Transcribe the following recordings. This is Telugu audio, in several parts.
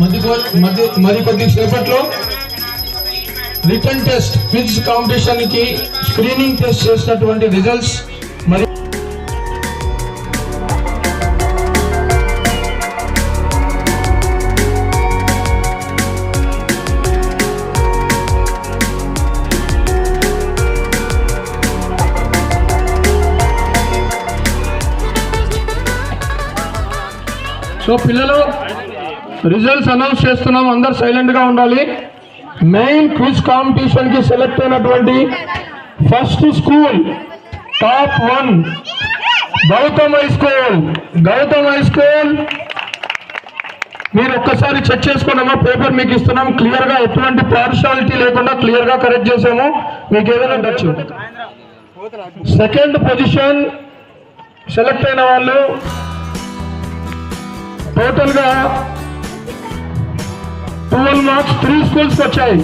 మధ్య మధ్య మరి కొద్ది సేపట్లో రిటర్న్ టెస్ట్ క్విజ్ కాంపిటీషన్కి స్క్రీనింగ్ టెస్ట్ చేసినటువంటి రిజల్ట్స్ మరి సో పిల్లలు రిజల్ట్స్ అనౌన్స్ చేస్తున్నాం. అందరు సైలెంట్గా ఉండాలి. మెయిన్ క్విజ్ కాంపిటీషన్కి సెలెక్ట్ అయినటువంటి first school top one Gautam high school Gautam high school మీరు ఒక్కసారి చెక్ చేసుకున్నామా పేపర్ మీకు ఇస్తున్నాం. క్లియర్గా ఎటువంటి పార్షాలిటీ లేకుండా క్లియర్గా కరెక్ట్ చేసాము. మీకు ఏదైనా ఉండొచ్చు సెకండ్ పొజిషన్ సెలెక్ట్ అయిన వాళ్ళు టోటల్గా ట్వెల్వ్ మార్క్స్ త్రీ స్కూల్స్ వచ్చాయి.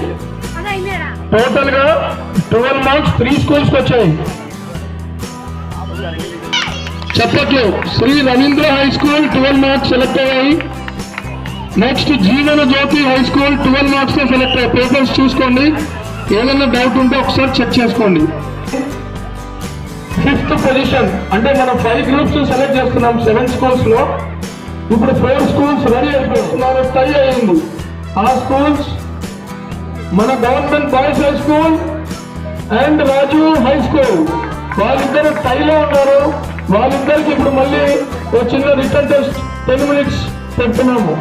టోటల్గా ట్వెల్వ్ మార్క్స్ త్రీ స్కూల్స్ వచ్చాయి. చెప్పట్లు Shri Ravindra high school twelve marks select అయ్యాయి. Next Jeevana Jyothi high school twelve marks select అయ్యాయి. పేపర్స్ చూసుకోండి. ఏదైనా డౌట్ ఉంటే ఒకసారి చెక్ చేసుకోండి. Fifth position. అంటే మనం ఫైవ్ గ్రూప్స్ సెలెక్ట్ చేస్తున్నాం. సెవెన్ స్కూల్స్లో ఇప్పుడు ఫోర్ స్కూల్స్ రెడీ అయిపోతున్నారు టై అయింది ఆ స్కూల్స్ మన government boys high school and Raju high school వాళ్ళిద్దరు టైలో ఉన్నారు. వాళ్ళిద్దరికి ఇప్పుడు మళ్ళీ ఒక చిన్న రిటర్న్ టెస్ట్ టెన్ మినిట్స్ పెడుతున్నాము.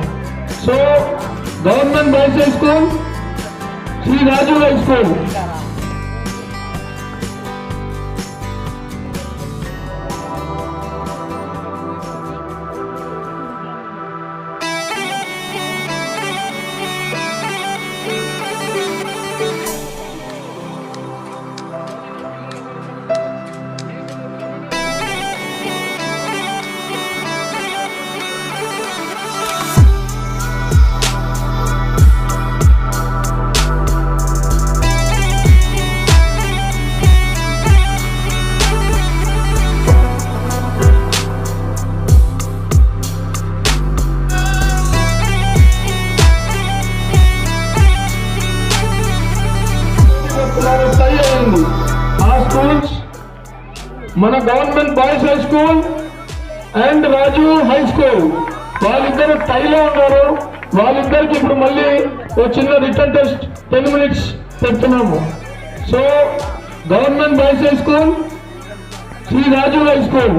So government boys high school Shri Raju high school మన government boys high school and Raju high school వాళ్ళిద్దరు టైలో ఉన్నారు. వాళ్ళిద్దరికి ఇప్పుడు మళ్ళీ ఓ చిన్న రిటర్న్ టెస్ట్ టెన్ మినిట్స్ పెడుతున్నాము. So government boys high school Shri Raju high school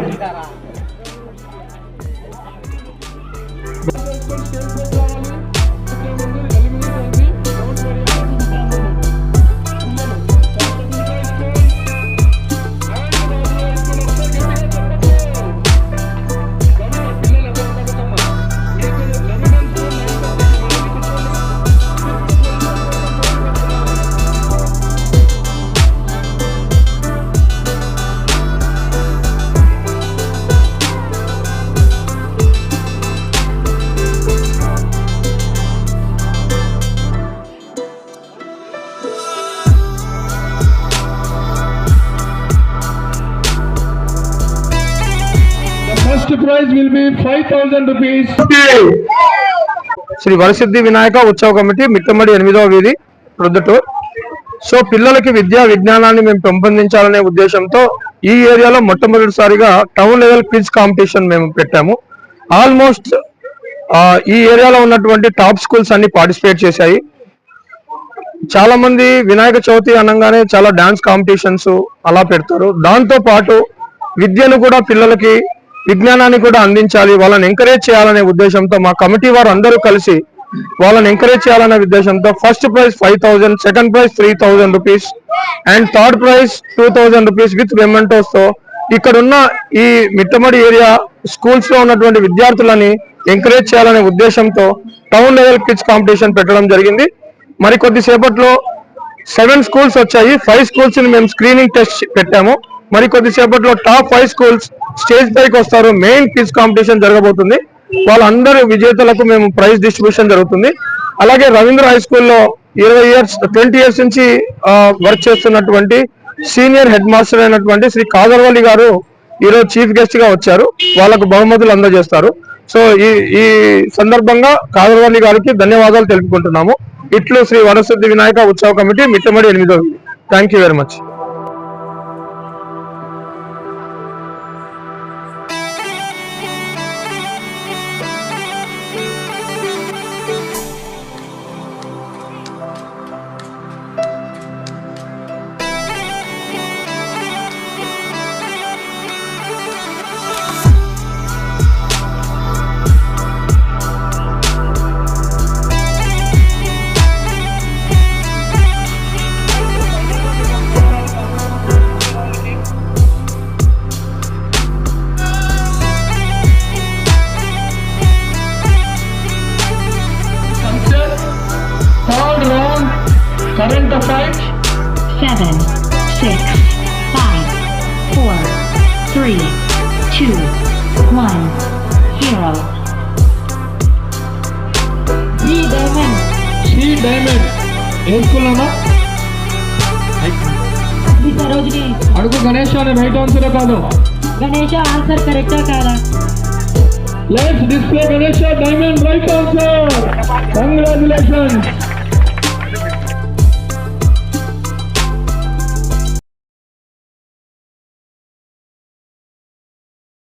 prize will be five thousand rupees Shri Varasiddhi Vinayaka ఉత్సవ కమిటీ మిట్టమడి ఎనిమిదవ వీధి ప్రొద్దుటూర్. సో పిల్లలకి విద్యా విజ్ఞానాన్ని మేము పెంపొందించాలనే ఉద్దేశంతో ఈ ఏరియాలో మొట్టమొదటిసారిగా టౌన్ లెవెల్ క్విజ్ కాంపిటీషన్ మేము పెట్టాము. ఆల్మోస్ట్ ఈ ఏరియాలో ఉన్నటువంటి టాప్ స్కూల్స్ అన్ని పార్టిసిపేట్ చేశాయి. చాలా మంది వినాయక చవితి అనగానే చాలా డాన్స్ కాంపిటీషన్స్ అలా పెడతారు. దాంతో పాటు విద్యను కూడా పిల్లలకి విజ్ఞానాన్ని కూడా అందించాలి వాళ్ళని ఎంకరేజ్ చేయాలనే ఉద్దేశంతో మా కమిటీ వారు అందరూ కలిసి వాళ్ళని ఎంకరేజ్ చేయాలనే ఉద్దేశంతో first prize five thousand second prize three thousand rupees and third prize two thousand rupees with మెమెంటోస్తో ఇక్కడ ఉన్న ఈ మిట్టమడి ఏరియా స్కూల్స్లో ఉన్నటువంటి విద్యార్థులని ఎంకరేజ్ చేయాలనే ఉద్దేశంతో టౌన్ లెవెల్ కిడ్స్ కాంపిటీషన్ పెట్టడం జరిగింది. మరి కొద్దిసేపట్లో సెవెన్ స్కూల్స్ వచ్చాయి. ఫైవ్ స్కూల్స్ని మేము స్క్రీనింగ్ టెస్ట్ పెట్టాము. మరి కొద్దిసేపట్లో టాప్ ఫైవ్ స్కూల్స్ స్టేజ్ పైకి వస్తారు. మెయిన్ క్విజ్ కాంపిటీషన్ జరగబోతుంది. వాళ్ళందరూ విజేతలకు మేము ప్రైజ్ డిస్ట్రిబ్యూషన్ జరుగుతుంది. అలాగే రవీంద్ర హై స్కూల్లో ఇరవై ఇయర్స్ ట్వంటీ ఇయర్స్ నుంచి వర్క్ చేస్తున్నటువంటి సీనియర్ హెడ్ మాస్టర్ అయినటువంటి శ్రీ కాదర్వల్లి గారు ఈరోజు చీఫ్ గెస్ట్గా వచ్చారు. వాళ్ళకు బహుమతులు అందజేస్తారు. సో ఈ ఈ సందర్భంగా కాదర్వల్లి గారికి ధన్యవాదాలు తెలుపుకుంటున్నాము. ఇట్లు శ్రీ వనశుద్ధి వినాయక ఉత్సవ కమిటీ మిట్టమడి ఎనిమిదో thank you very much. Current affairs seven, six, five, four, three, two, one, zero. ఈ diamond C diamond A school అన్నా ఈ సరోజిని అడుగు గణేష్ అని రైట్ ఆన్సర్ కాదు గణేష ఆన్సర్ కరెక్టా కాదా let's display Ganesh diamond right answer congratulations